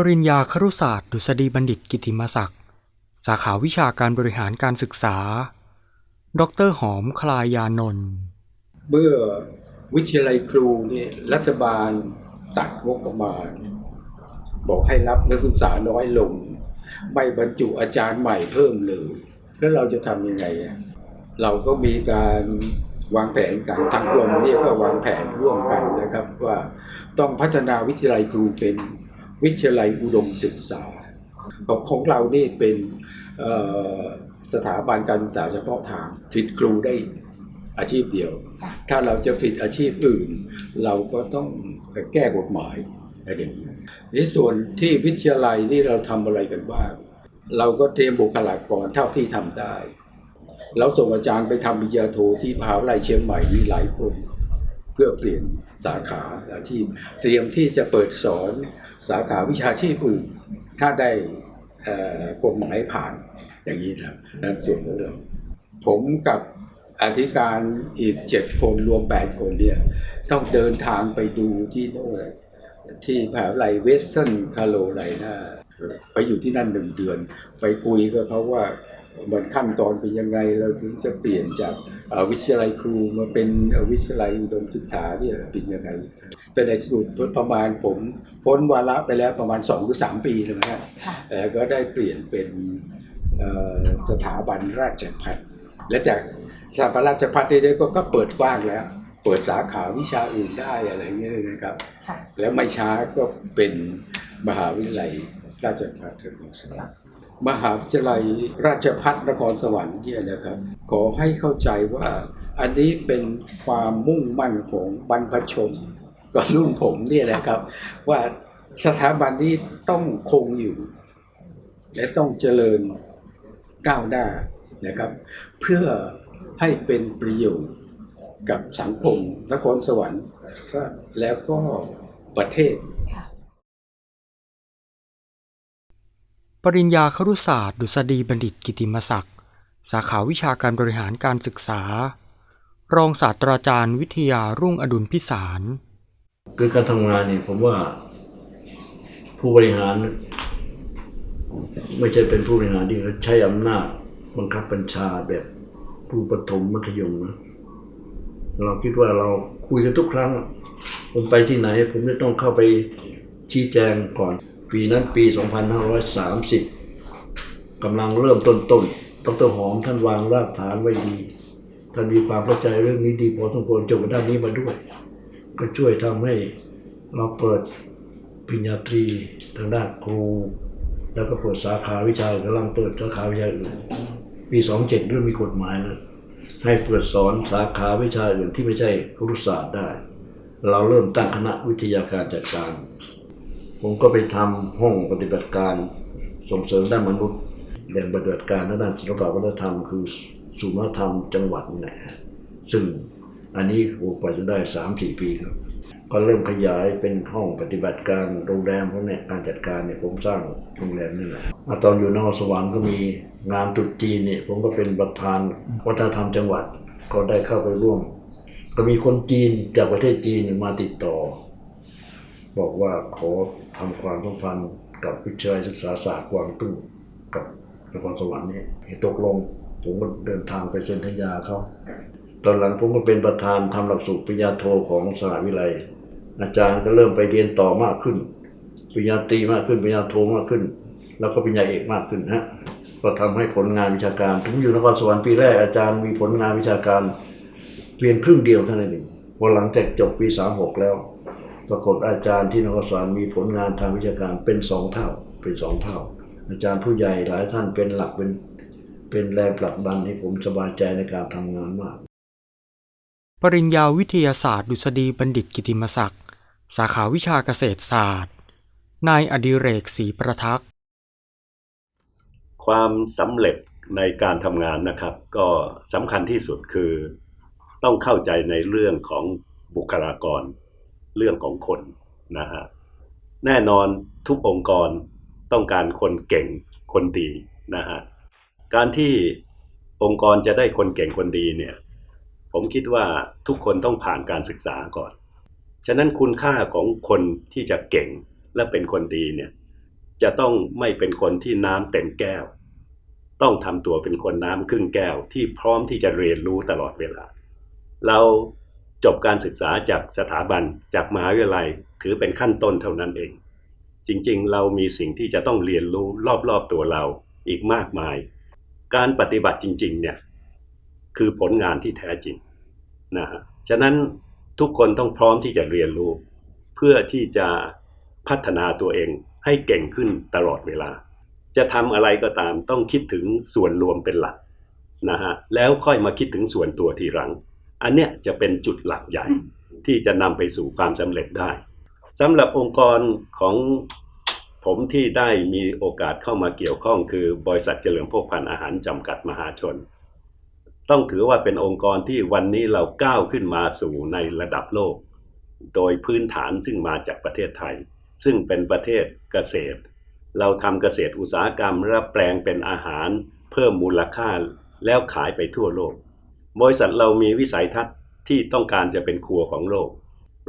ปริญญาครุศาสตร์ดุษฎีบัณฑิตกิติมศักดิ์ สาขาวิชาการบริหารการศึกษา ดรหอมคลายยานนท์เมื่อวิทยาลัยครูเนี่ยรัฐบาลตัดงบประมาณ บอกให้รับนักศึกษาน้อยลง ไม่บรรจุอาจารย์ใหม่เพิ่มเลย แล้วเราจะทำยังไง เราก็มีการวางแผนกันทางกรมเนี่ยก็วางแผนร่วมกันนะครับ ว่าต้องพัฒนาวิทยาลัยครูเป็น วิทยาลัยอุดมศึกษา ของของเรานี่เป็นสถาบันการศึกษาเฉพาะทางผลิตครูได้อาชีพเดียว ถ้าเราจะผลิตอาชีพอื่น เราก็ต้องแก้กฎหมายอะไรอย่างนี้ในส่วนที่วิทยาลัยนี่เราทำอะไรกันบ้าง เราก็เตรียมบุคลากรเท่าที่ทำได้ เราส่งอาจารย์ไปทำปริญญาโทที่มหาวิทยาลัยเชียงใหม่มีหลายคน เพื่อเปลี่ยนสาขาอาชีพ เตรียมที่จะเปิดสอน สาขาวิชาชีพอื่นถ้าได้กฎหมายผ่านอย่างนี้นะนั่นส่วนของเราผมกับอธิการอีกเจ็ดคนรวมแปดคนเนี่ยต้องเดินทางไปดูที่โน่นที่มหาวิทยาลัยเวสเทิร์นคาโรไลนาไปอยู่ที่นั่นหนึ่งเดือน ไปคุยกับเขาว่า มันขั้นตอนเป็นยังไงเราถึงจะเปลี่ยนจากเอ่อวิทยาลัยครูมาเป็นเอ่อวิทยาลัยอุดมศึกษาเนี่ยเป็นยังไงแต่ในสุดประมาณผมพ้นวาระไปแล้วประมาณ2หรือ3ปีแล้วนะฮะค่ะแต่ก็ได้เปลี่ยนเป็นเอ่อสถาบันราชพัฒและจากสถาบันราชพัฒเนี่ยก็ก็เปิดกว้างแล้ว เปิดสาขาวิชาอื่นได้อะไรเงี้ยนะครับค่ะแล้วไม่ช้าก็เป็นมหาวิทยาลัยราชภัฏนครสวรรค์ มหาวิทยาลัยราชภัฏนครสวรรค์เนี่ยนะครับ ขอให้เข้าใจว่าอันนี้เป็นความมุ่งมั่นของบรรพชนก็รุ่นผมเนี่ยนะครับ ว่าสถาบันนี้ต้องคงอยู่ และต้องเจริญก้าวหน้านะครับ เพื่อให้เป็นประโยชน์กับสังคมนครสวรรค์แล้วก็ประเทศ ปริญญาครุศาสตร์ดุษฎีบัณฑิตกิติมศักดิ์ สาขาวิชาการบริหารการศึกษา รองศาสตราจารย์วิทยารุ่งอดุลพิสารคือการทำงานเนี่ยผมว่าผู้บริหาร ไม่ใช่เป็นผู้บริหารที่ใช้อำนาจบังคับบัญชาแบบผู้ประถมมัธยมนะเราคิดว่าเราคุยกันทุกครั้ง ผมไปที่ไหน ผมจะต้องเข้าไปชี้แจงก่อน ปีนั้นปี 2530กำลังเริ่มต้นต้นดรหอมท่านวางรากฐานไว้ดี ท่านมีความเข้าใจเรื่องนี้ดีพอสมควรจบด้านนี้มาด้วย ก็ช่วยทำให้เราเปิดปริญญาตรีทางด้านครู แล้วก็เปิดสาขาวิชากำลังเปิดสาขาวิชาอื่นปีสองเจ็ดเริ่มมีกฎหมายแล้วให้เปิดสอนสาขาวิชาอื่นที่ไม่ใช่ครุศาสตร์ได้ เราเริ่มตั้งคณะวิทยาการจัดการ ผมก็ไปทำห้องปฏิบัติการส่งเสริมด้านมนุษย์แหล่งปฏิบัติการด้านศิลปวัฒนธรรม คือศูนย์วัฒนธรรมจังหวัดนี่แหละซึ่งอันนี้โอ้กว่าจะได้สามสี่ปีครับ ก็เริ่มขยายเป็นห้องปฏิบัติการโรงแรมเพวกเนี้ยการจัดการเนี่ยผมสร้างโรงแรมนี่แหละตอนอยู่นครสวรรค์ก็มีงานตรุษจีนเนี่ยผมก็เป็นประธานวัฒนธรรมจังหวัดก็ได้เข้าไปร่วม ก็มีคนจีนจากประเทศจีนมาติดต่อ บอกว่าขอทำความสัมพันธ์กับวิทยาลัยศึกษาศาสตร์กวางตุ้งกับนครสวรรค์นี่ยตกลงผมก็เดินทางไปเซ็นทยาเขาตอนหลังผมก็เป็นประธานทำหลักสูตรปริญญาโทของสหวิทยาลัยอาจารย์ก็เริ่มไปเรียนต่อมากขึ้นปริญญาตรีมากขึ้นปริญญาโทมากขึ้น แล้วก็ปริญญาเอกมากขึ้นฮะก็ทำให้ผลงานวิชาการผมอยู่นครสวรรค์ปีแรกอาจารย์มีผลงานวิชาการเพียงครึ่งเดียวเท่านั้นเองพอหลังจากจบปีสามหกแล้ว ปรากฏอาจารย์ที่นครสวรรค์มีผลงานทางวิชาการเป็นสองเท่า เป็นสองเท่า อาจารย์ผู้ใหญ่หลายท่านเป็นหลักเป็นเป็นแรงผลักดันให้ผมสบายใจในการทำงานมาก ปริญญาวิทยาศาสตร์ดุษฎีบัณฑิตกิติมศักดิ์ สาขาวิชาเกษตรศาสตร์ นายอดิเรกศรีประทักษ์ ความสำเร็จในการทำงานนะครับ ก็สำคัญที่สุดคือ ต้องเข้าใจในเรื่องของบุคลากร เรื่องของคนนะฮะแน่นอนทุกองค์กรต้องการคนเก่งคนดีนะฮะการที่องค์กรจะได้คนเก่งคนดีเนี่ย ผมคิดว่าทุกคนต้องผ่านการศึกษาก่อน ฉะนั้นคุณค่าของคนที่จะเก่งและเป็นคนดีเนี่ยจะต้องไม่เป็นคนที่น้ำเต็มแก้ว ต้องทำตัวเป็นคนน้ำครึ่งแก้วที่พร้อมที่จะเรียนรู้ตลอดเวลา เรา จบการศึกษาจากสถาบันจากมหาวิทยาลัยถือเป็นขั้นต้นเท่านั้นเอง จริงๆ เรามีสิ่งที่จะต้องเรียนรู้รอบๆตัวเราอีกมากมาย การปฏิบัติจริงๆเนี่ยคือผลงานที่แท้จริงนะฮะฉะนั้นทุกคนต้องพร้อมที่จะเรียนรู้ เพื่อที่จะพัฒนาตัวเองให้เก่งขึ้นตลอดเวลา จะทำอะไรก็ตามต้องคิดถึงส่วนรวมเป็นหลักนะฮะแล้วค่อยมาคิดถึงส่วนตัวทีหลัง อันเนี้ยจะเป็นจุดหลักใหญ่ที่จะนำไปสู่ความสำเร็จได้สำหรับองค์กรของผมที่ได้มีโอกาสเข้ามาเกี่ยวข้องคือบริษัทเจริญพวกพันธุ์อาหารจำกัดมหาชน ต้องถือว่าเป็นองค์กรที่วันนี้เราก้าวขึ้นมาสู่ในระดับโลก โดยพื้นฐานซึ่งมาจากประเทศไทย ซึ่งเป็นประเทศเกษตร เราทำเกษตรอุตสาหกรรมและแปลงเป็นอาหาร เพิ่มมูลค่าแล้วขายไปทั่วโลก บริษัทเรามีวิสัยทัศน์ที่ต้องการจะเป็นครัวของโลก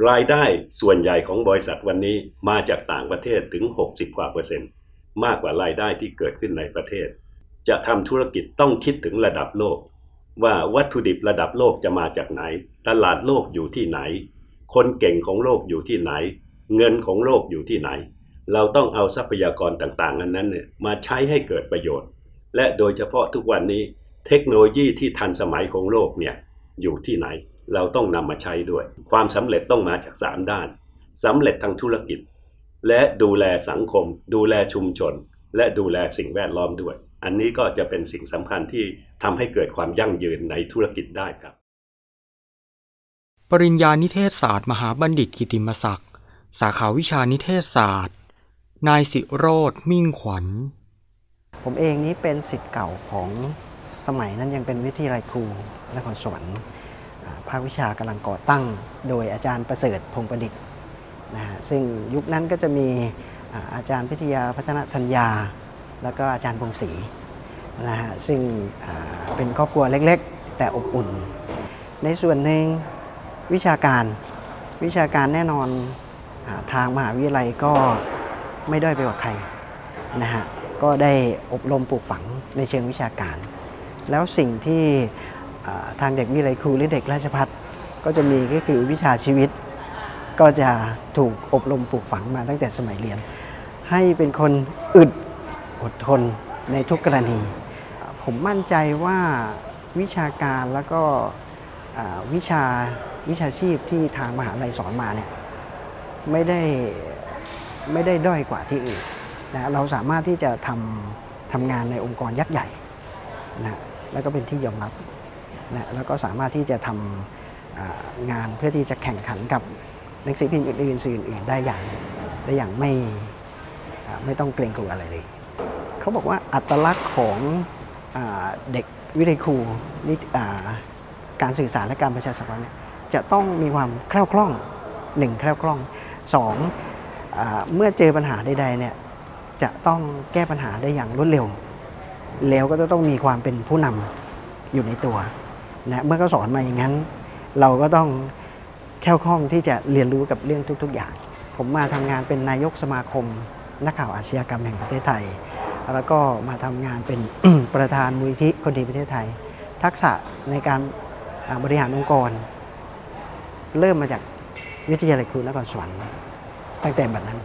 รายได้ส่วนใหญ่ของบริษัทวันนี้มาจากต่างประเทศถึง 60 กว่าเปอร์เซ็นต์ มากกว่ารายได้ที่เกิดขึ้นในประเทศ จะทำธุรกิจต้องคิดถึงระดับโลก ว่าวัตถุดิบระดับโลกจะมาจากไหน ตลาดโลกอยู่ที่ไหน คนเก่งของโลกอยู่ที่ไหน เงินของโลกอยู่ที่ไหน เราต้องเอาทรัพยากรต่างๆอันนั้นเนี่ยมาใช้ให้เกิดประโยชน์ และโดยเฉพาะทุกวันนี้ เทคโนโลยีที่ทันสมัยของโลกเนี่ยอยู่ที่ไหน เราต้องนำมาใช้ด้วย ความสำเร็จต้องมาจากสามด้านสำเร็จทางธุรกิจ และดูแลสังคม ดูแลชุมชน และดูแลสิ่งแวดล้อมด้วย อันนี้ก็จะเป็นสิ่งสำคัญที่ทำให้เกิดความยั่งยืนในธุรกิจได้ครับ ปริญญานิเทศศาสตร์ มหาบัณฑิตกิติมศักดิ์ สาขาวิชานิเทศศาสตร์ นายสิโรธมิ่งขวัญ ผมเองนี้เป็นสิทธิ์เก่าของ สมัยนั้นยังเป็นวิทยาลัยครูนครสวรรค์ภาควิชากำลังก่อตั้ง โดยอาจารย์ประเสริฐพงประดิษฐ์นะฮะซึ่งยุคนั้นก็จะมีอาจารย์พิทยาพัฒนธัญญา แล้วก็อาจารย์พงศรีนะฮะซึ่งเป็นครอบครัวเล็กๆ แต่อบอุ่น ในส่วนหนึ่งวิชาการวิชาการแน่นอนอทางมหาวิทยาลัยก็ไม่ด้อยไปกว่าใครนะฮะก็ได้อบรมปลูกฝังในเชิงวิชาการ แล้วสิ่งที่ทางเด็กวิไลครูหรือเด็กราชพัฒก็จะมีก็คือวิชาชีวิต ก็จะถูกอบรมปลูกฝังมาตั้งแต่สมัยเรียน ให้เป็นคนอึดอดทนในทุกกรณี ผมมั่นใจว่าวิชาการแล้วก็วิชาวิชาชีพที่ทางมหาลัยสอนมาเนี่ยไม่ได้ไม่ได้ด้อยกว่าที่อื่นนะเราสามารถที่จะทำทำงานในองค์กรยักษ์ใหญ่นะ แล้วก็เป็นที่ยอมรับนะแล้วก็สามารถที่จะทำงานเพื่อที่จะแข่งขันกับหนังสือพิมพ์อื่นๆสื่ออื่นๆได้อย่างได้อย่างไม่ไม่ต้องเกรงกลัวอะไรเลย เขาบอกว่าอัตลักษณ์ของอเด็กวิทยาครูนิอ่การสื่อสารและการประชาสัมพันธ์จะต้องมีความแคล่วคล่องหนึ่งแคล่วคล่องสองอเมื่อเจอปัญหาใดๆเนี่ยจะต้องแก้ปัญหาได้อย่างรวดเร็ว แล้วก็จะต้องมีความเป็นผู้นำอยู่ในตัวนะเมื่อเขาสอนมาอย่างนั้น เราก็ต้องแค่วคล่องที่จะเรียนรู้กับเรื่องทุก ๆ อย่าง ผมมาทำงานเป็นนายกสมาคม นักข่าวอาชญากรรมแห่งประเทศไทย แล้วก็มาทำงานเป็นประธานมูลนิธิคนดีประเทศไทย ทักษะในการบริหารองค์กร เริ่มมาจากวิทยาลัยครูนครสวรรค์ตั้งแต่บัดนั้น